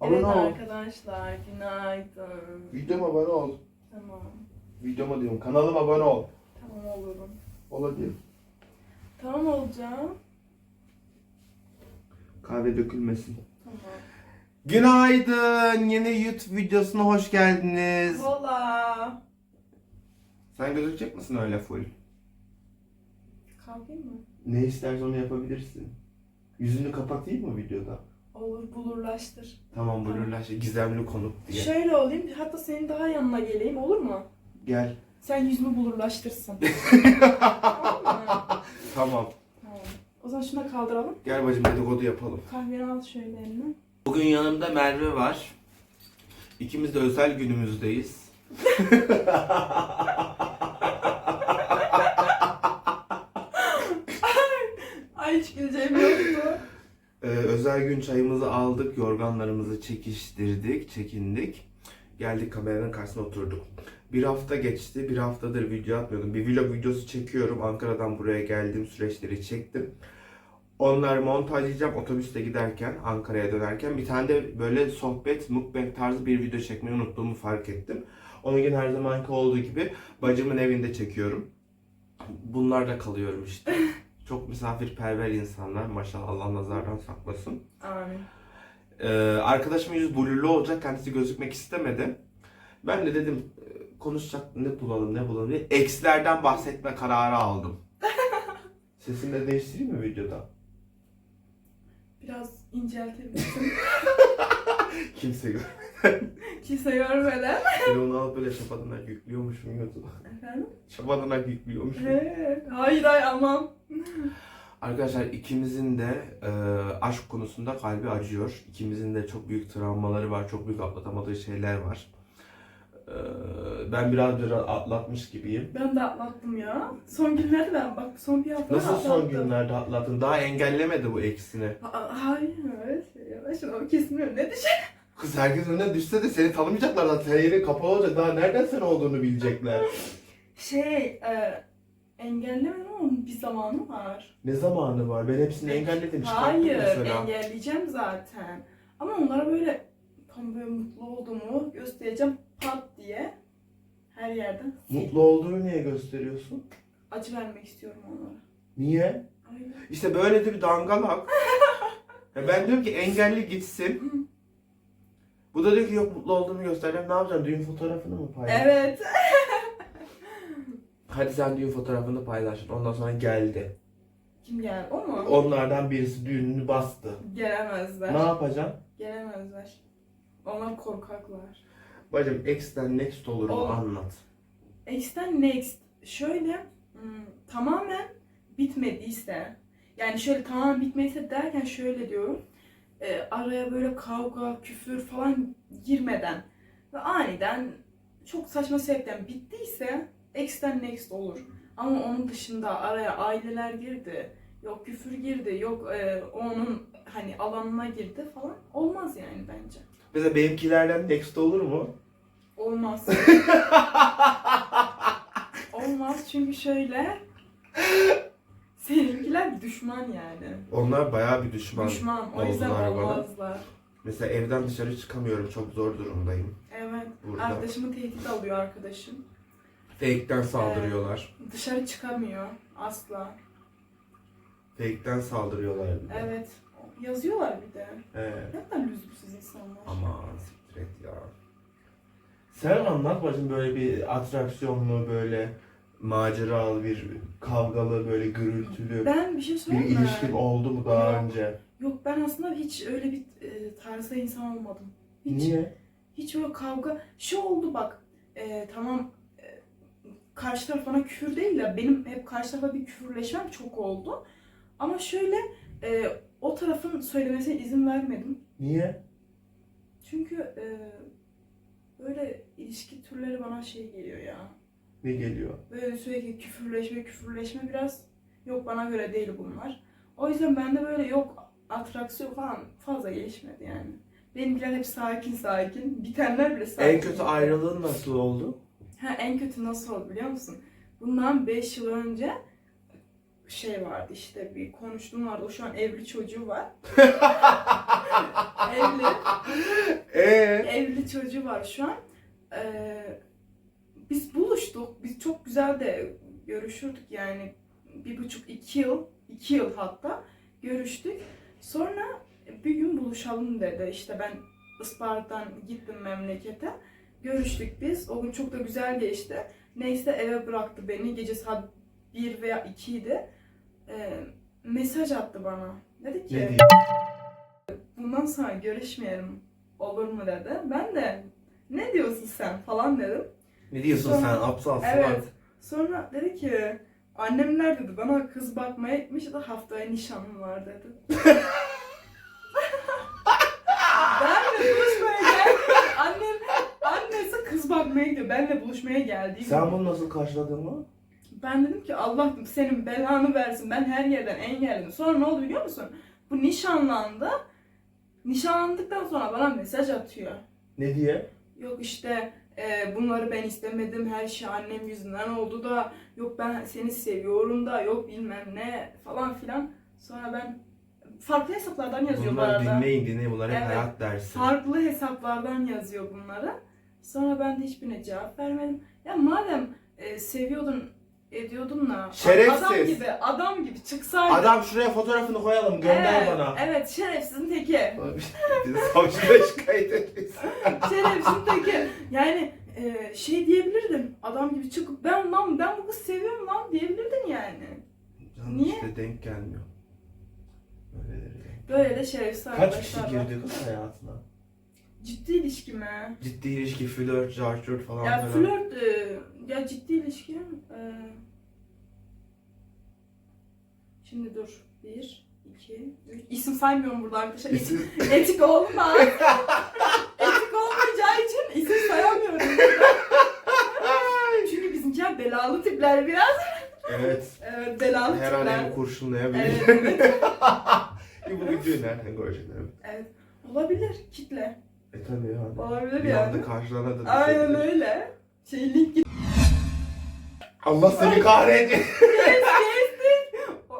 Abone Evet ol. arkadaşlar günaydın. Videoma abone ol. Tamam. Videoma diyorum. Kanalıma abone ol. Tamam olurum. Ol hadi. Tamam olacağım. Kahve dökülmesin. Tamam. Günaydın. Yeni YouTube videosuna hoş geldiniz. Hola. Sen gözükecek misin öyle full? Kalkayım mı? Ne istersen onu yapabilirsin. Yüzünü kapatayım mı videoda? Olur bulurlaştır. Tamam blurlaş gizemli konuk diye. Şöyle olayım hatta senin daha yanına geleyim olur mu? Gel. Sen yüzümü bulurlaştırsın. tamam mı? Tamam. Tamam. O zaman şunu da kaldıralım. Gel bacım dedikodu yapalım. Kahveni al şöyle eline. Bugün yanımda Merve var. İkimiz de özel günümüzdeyiz. Ay hiç güleceğim yoktu. Ee, özel gün çayımızı aldık, yorganlarımızı çekiştirdik, çekindik. Geldik kameranın karşısına oturduk. Bir hafta geçti, bir haftadır video atmıyordum. Bir vlog videosu çekiyorum. Ankara'dan buraya geldiğim süreçleri çektim. Onları montajlayacağım otobüste giderken, Ankara'ya dönerken. Bir tane de böyle sohbet, mukbang tarzı bir video çekmeyi unuttuğumu fark ettim. Onu yine her zamanki olduğu gibi bacımın evinde çekiyorum. Bunlarda kalıyorum işte. Çok misafirperver insanlar. Maşallah Allah nazardan saklasın. Amin. Ee, arkadaşımın yüzü blurlu olacak. Kendisi gözükmek istemedi. Ben de dedim e, konuşacak ne bulalım ne bulalım diye. Ekslerden bahsetme kararı aldım. Sesini de değiştireyim mi videoda? Biraz inceltebilirsin. Kimse gör. Kimse görmeden. Ben onu alıp böyle şapadına yüklüyormuşum YouTube'a. Efendim? Şapadına yüklüyormuşum. He, hayır hayır aman. Arkadaşlar ikimizin de e, aşk konusunda kalbi acıyor. İkimizin de çok büyük travmaları var, çok büyük atlatamadığı şeyler var. E, ben biraz biraz atlatmış gibiyim. Ben de atlattım ya. Son günlerde ben bak son bir hafta Nasıl son atlattım. günlerde atlattın? Daha engellemedi bu eksini. Aa, hayır öyle şey ya. Şimdi o kesin ne düşer? Kız herkes önüne düşse de seni tanımayacaklar zaten. Senin yerin kapalı olacak. Daha nereden sen olduğunu bilecekler. Şey e, engellemem ama bir zamanı var. Ne zamanı var? Ben hepsini engelledim. çıkarttım Hayır mesela. engelleyeceğim zaten. Ama onlara böyle tam böyle mutlu olduğumu göstereceğim pat diye. Her yerden. Mutlu olduğunu niye gösteriyorsun? Acı vermek istiyorum onlara. Niye? Aynen. İşte böyle de bir dangalak. ya ben diyorum ki engelli gitsin. Bu da diyor ki yok mutlu olduğumu göstereceğim. Ne yapacağım? Düğün fotoğrafını mı paylaş? Evet. Hadi sen düğün fotoğrafını paylaş. Ondan sonra geldi. Kim geldi? O mu? Onlardan birisi düğününü bastı. Gelemezler. Ne yapacaksın? Gelemezler. Onlar korkaklar. Bacım X'ten next olur mu anlat. X'ten next. Şöyle hmm, tamamen bitmediyse yani şöyle tamamen bitmediyse derken şöyle diyorum. E, araya böyle kavga, küfür falan girmeden ve aniden çok saçma sebepten bittiyse X'ten next olur. Ama onun dışında araya aileler girdi. Yok küfür girdi, yok e, onun hani alanına girdi falan. Olmaz yani bence. Mesela benimkilerden next olur mu? Olmaz. Olmaz çünkü şöyle düşman yani. Onlar bayağı bir düşman. düşman. O yüzden oldular bana. olmazlar. Mesela evden dışarı çıkamıyorum. Çok zor durumdayım. Evet. Burada. Arkadaşımın tehdit alıyor arkadaşım. Fake'den saldırıyorlar. Dışarı çıkamıyor asla. Fake'den saldırıyorlar bir de. Evet. Yazıyorlar bir de. Evet. Ne kadar lüzumsuz insanlar. Aman siktir et ya. Sen anlat bacım böyle bir atraksiyonlu böyle maceralı bir kavgalı böyle gürültülü Ben bir şey bir söyleyeyim mi? ilişkin oldu mu daha Yok. önce? Yok ben aslında hiç öyle bir e, tarzda insan olmadım. Hiç. Niye? Hiç öyle kavga. Şu oldu bak. e, tamam e, karşı taraf bana küfür değil de benim hep karşı tarafa bir küfürleşmem çok oldu. Ama şöyle e, o tarafın söylemesine izin vermedim. Niye? Çünkü e, böyle ilişki türleri bana şey geliyor ya. Ne geliyor? Böyle sürekli küfürleşme küfürleşme biraz yok bana göre değil bunlar. O yüzden bende böyle yok atraksiyon falan fazla gelişmedi yani. Benimkiler hep sakin sakin. Bitenler bile sakin. En kötü ayrılığın nasıl oldu? Ha en kötü nasıl oldu biliyor musun? Bundan 5 yıl önce şey vardı işte bir konuştuğum vardı. O şu an evli çocuğu var. evli. Eee? Evli çocuğu var şu an. Ee, biz buluştuk. Biz çok güzel de görüşürdük yani. Bir buçuk iki yıl, iki yıl hatta görüştük. Sonra bir gün buluşalım dedi. İşte ben Isparta'dan gittim memlekete. Görüştük biz. O gün çok da güzel geçti. Neyse eve bıraktı beni. Gece saat 1 veya 2 idi. Ee, mesaj attı bana. Dedi ki Ne bundan sonra görüşmeyelim olur mu dedi. Ben de ne diyorsun sen falan dedim. Ne diyorsun Sonra- sen aptalsın Evet. lan. Sonra dedi ki annemler dedi bana kız bakmaya gitmiş de haftaya nişanım var dedi. ben de buluşmaya geldim. Annem, annesi kız bakmaya gidiyor. Benle buluşmaya geldi. Sen bunu nasıl karşıladın mı? Ben dedim ki Allah senin belanı versin. Ben her yerden engelledim. Sonra ne oldu biliyor musun? Bu nişanlandı. Nişanlandıktan sonra bana mesaj atıyor. Ne diye? Yok işte e, bunları ben istemedim. Her şey annem yüzünden oldu da. Yok ben seni seviyorum da. Yok bilmem ne falan filan. Sonra ben farklı hesaplardan yazıyor bu Bunları arada. dinleyin dinleyin bunlar hep Evet. hayat dersi. Farklı hesaplardan yazıyor bunları. Sonra ben de hiçbirine cevap vermedim. Ya madem e, seviyordun, ediyordun da Şerefsiz. adam gibi, adam gibi çıksaydın. Adam şuraya fotoğrafını koyalım gönder evet, bana. Evet, şerefsizin teki. Savcıda şikayet etmesin. şerefsizin teki. Yani e, şey diyebilirdim. Adam gibi çıkıp ben lan ben bu kızı seviyorum lan diyebilirdin yani. Canım Niye? işte denk gelmiyor. Öyleleri. Böyle de şerefsiz Kaç kişi girdi kız hayatına? Ciddi ilişki mi? Ciddi ilişki, flört, jarjurt falan Ya filan. flört, e, ya ciddi ilişki. e, şimdi dur. Bir, iki, üç. İsim saymıyorum burada arkadaşlar. Etik, İsim- etik olmaz. etik olmayacağı için isim sayamıyorum. Çünkü bizimkiler belalı tipler biraz. evet. Evet, belalı Her an tipler. evi kurşunlayabilir. Evet, evet, Bu videoyu nereden görecekler? evet. Olabilir, kitle. E tabii yani. Olabilir Bir yani. anda karşılarına da Aynen düşebilir. öyle. Şey link. Allah seni kahretsin.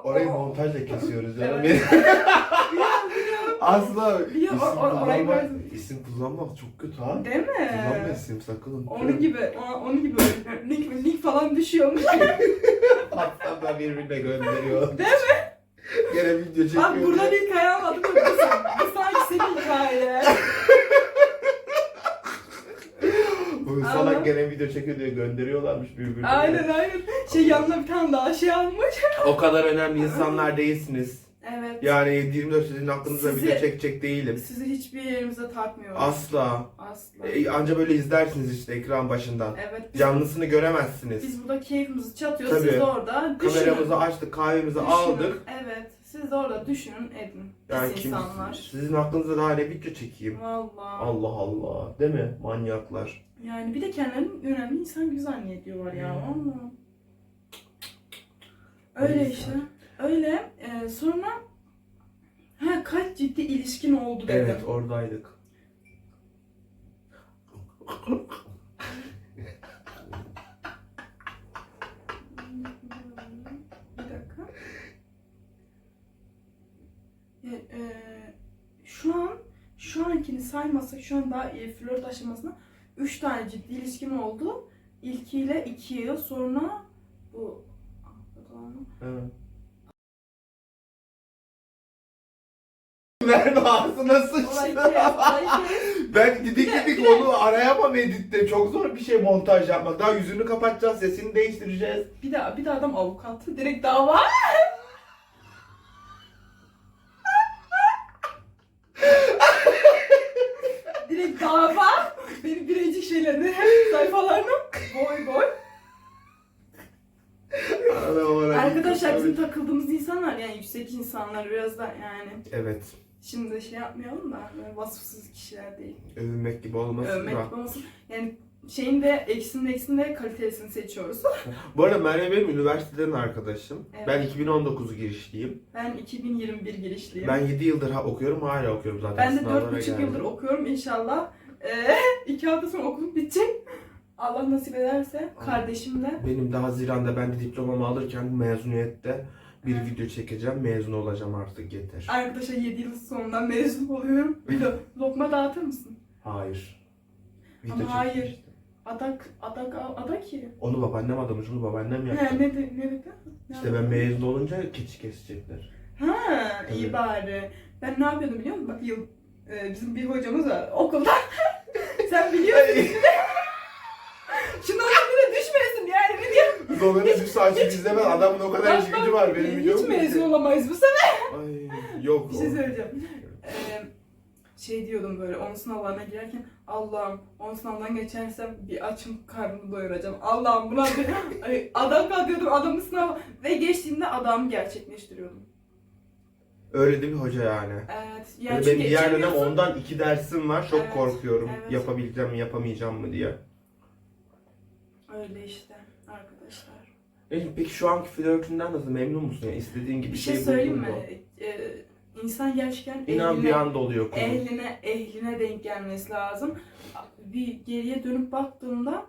Orayı O- o- montajla kesiyoruz canım. Evet. Asla isim, orayı kullanmak, gördüm. isim kullanmak çok kötü ha. Değil mi? Kullanma isim sakın. Onun gibi, o- onun gibi böyle link, link falan düşüyormuş. WhatsApp'tan birbirine gönderiyor. Değil mi? Gene video çekiyor. Bak burada bir hikaye bu, bu sanki senin hikaye. Salak gene video çekiyor diye gönderiyorlarmış birbirine. Aynen aynen. Şey yanına bir tane daha şey almış. O kadar önemli insanlar değilsiniz. Evet. Yani 24 sizin aklınıza Sizi- video çekecek değilim. Sizi hiçbir yerimize takmıyoruz. Asla. Asla. E, anca böyle izlersiniz işte ekran başından. Evet. Biz, Canlısını göremezsiniz. biz burada keyfimizi çatıyoruz. Tabii. Siz de orada düşünün. Kameramızı açtık, kahvemizi Düşünün. aldık. Evet. Siz de orada düşünün, edin. Yani kim, insanlar. sizin aklınıza daha ne video çekeyim? Vallahi. Allah Allah. Değil mi? Manyaklar. Yani bir de kendilerini önemli insan gibi zannediyorlar ya. Hmm. Valla. Öyle işte. Öyle. Ee, sonra ha kaç ciddi ilişkin oldu dedim. Evet oradaydık. Bir dakika. Ya, e, şu an şu ankini saymazsak şu an daha flört aşamasında 3 tane ciddi ilişkim oldu. İlkiyle 2 yıl sonra bu Evet. Verme ağzına kes, sıçtı. kes. Ben bir de- onu arayamam editte. Çok zor bir şey montaj yapmak. Daha yüzünü kapatacağız, sesini değiştireceğiz. Bir de bir de adam avukat. Direkt dava. Direkt dava. Benim birinci şeylerini hep sayfalarını boy boy. Arkadaşlar bizim takıldığımız insanlar yani yüksek insanlar biraz da yani Evet. şimdi şey yapmayalım da böyle vasıfsız kişiler değil. Övünmek gibi olmasın Övmek da. olmasın. Yani şeyin de eksinin eksinin de kalitesini seçiyoruz. Bu arada Meryem benim üniversiteden arkadaşım. Evet. Ben 2019 girişliyim. Ben 2021 girişliyim. Ben 7 yıldır ha- okuyorum hala okuyorum zaten. Ben de Sınavlara dört buçuk geldim. yıldır okuyorum inşallah. Ee, iki hafta sonra okulum bitecek. Allah nasip ederse kardeşimle. Benim de Haziran'da ben de diplomamı alırken mezuniyette Bir video çekeceğim. Mezun olacağım artık yeter. Arkadaşlar 7 yıl sonundan mezun oluyorum. Bir de lokma dağıtır mısın? Hayır. Ama hayır. Adak, adak, adak ki. Onu babaannem adamış. Onu babaannem yaptı. He ne de, ne dedi? Ne İşte ben mezun olunca keçi kesecekler. Ha iyi Evet. bari. Ben ne yapıyordum biliyor musun? Bak yıl e, bizim bir hocamız var okulda. Sen biliyorsun. Şundan sonra düşmesin yani ne diyeyim? Biz onların hiçbir saati izleme. Adamın o kadar işi gücü var. Benim Hiç biliyor mezun olamayız bu sene. Ay yok. Bir şey söyleyeceğim. Ee, şey diyordum böyle on sınavlarına girerken Allah'ım on sınavdan geçersem bir açım karnımı doyuracağım. Allah'ım buna bir adam kal diyordum adamın sınavı ve geçtiğimde adamı gerçekleştiriyordum. Öyle değil mi hoca yani? Evet. Yani Yani benim diğer dönem ondan iki dersim var. Çok Evet, korkuyorum. evet. Yapabileceğim mi yapamayacağım mı diye. Öyle işte arkadaşlar. E, Peki şu anki flörtünden nasıl memnun musun? Yani istediğin gibi Bir şey, şey söyleyeyim buldun mu? mi? Ee, insan gerçekten İnan bir anda oluyor konu. ehline, ehline denk gelmesi lazım. Bir geriye dönüp baktığımda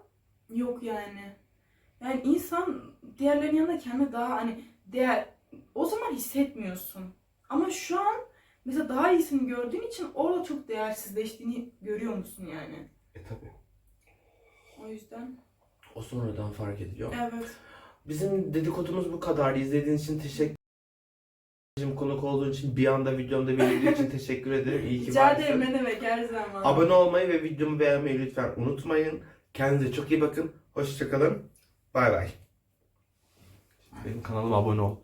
yok yani. Yani insan diğerlerinin yanında kendini daha hani değer o zaman hissetmiyorsun. Ama şu an mesela daha iyisini gördüğün için orada çok değersizleştiğini görüyor musun yani? E tabi. O yüzden O sonradan fark ediliyor. evet. Bizim dedikodumuz bu kadar. İzlediğiniz için teşekkür ederim. Konuk olduğun için bir anda videomda belirdiğin için teşekkür ederim. İyi ki Rica varsın. ederim ne demek her zaman. Abone olmayı ve videomu beğenmeyi lütfen unutmayın. Kendinize çok iyi bakın. Hoşçakalın. Bay bay. Benim kanalıma abone ol.